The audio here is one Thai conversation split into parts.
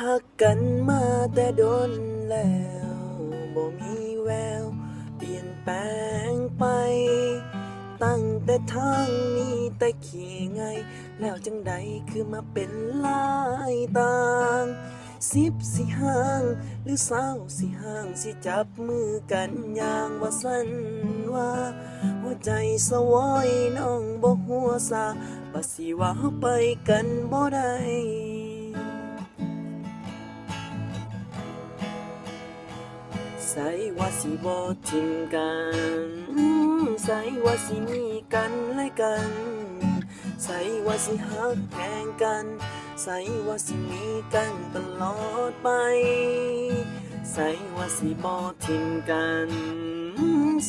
หักกันมาแต่โดนแล้วบ่มีแวว เปลี่ยนแปลงไป ตั้งแต่ทางนี้แต่ขี่ไง แล้วจังใดคือมาเป็นลายต่างสิบสิห่าง หรือเศร้าสิห่างสิจับมือกันอย่างว่าสั้นว่า หัวใจสวอยน้องบ่หัวซาปัสสิว่าเฮาไปกันบ่ได้ ใส่ว่าสิบ่ทิ้งกันใส่ว่าสิมีกันและกันใส่ว่าสิฮักแพงกันใส่ว่าสิมีกันตลอดไปใส่ว่าสิบ่ทิ้งกัน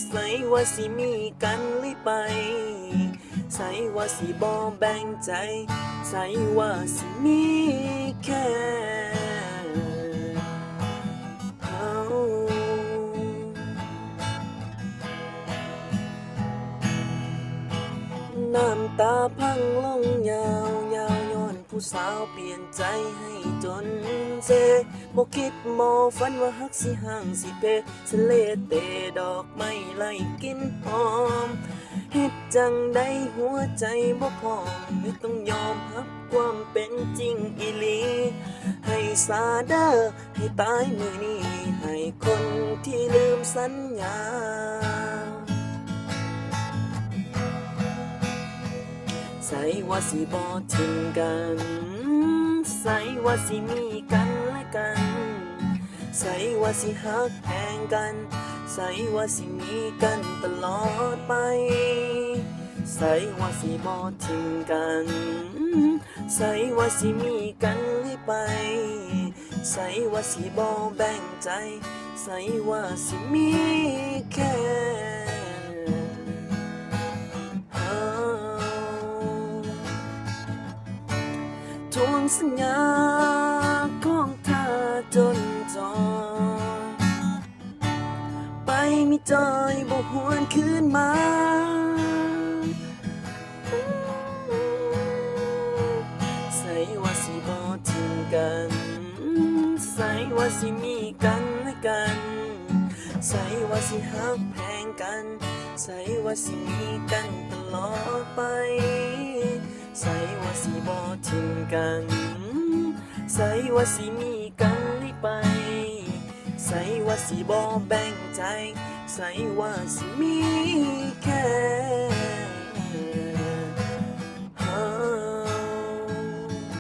ใส่ว่าสิมีกันเลยไปใส่ว่าสิบ่แบ่งใจใส่ว่าสิมีแค่ น้ำตาพังลงยาวยาวย้อนผู้สาวเปลี่ยนใจให้จนเซบ่คิดมอฝันว่าฮักสิห่างสิเพสเลเตดอกไม้ไล่กินหอมเฮ็ดจังได้หัวใจบ่พอมไม่ต้องยอมรับความเป็นจริงอีหลี ให้สาเดอให้ตายมือนี้ ให้คนที่ลืมสัญญา ใส่ว่าสิบ่ทิ้งกัน ใส่ว่าสิมีกันและกัน ใส่ว่าสิฮักแพงกัน ใส่ว่าสิมีกันตลอดไป ใส่ว่าสิบ่ทิ้งกัน ใส่ว่าสิมีกันให้ไป ใส่ว่าสิบ่แบ่งใจ ใส่ว่าสิมี ทวงสัญญาของเธอจนจอยไปไมีจอยบ่หวนคืนมาใส่ว่าสิบ่ทิ้งกันใส่ว่าสิมีกันและกันใส่ว่าสิฮักแพงกัน ใส่ว่าสิมีกันตลอดไป ทิ้งกัน ใส่ว่าสิมีกันลิไป ใส่ว่าสิบ่แบ่งใจ ใส่ว่าสิมีแค่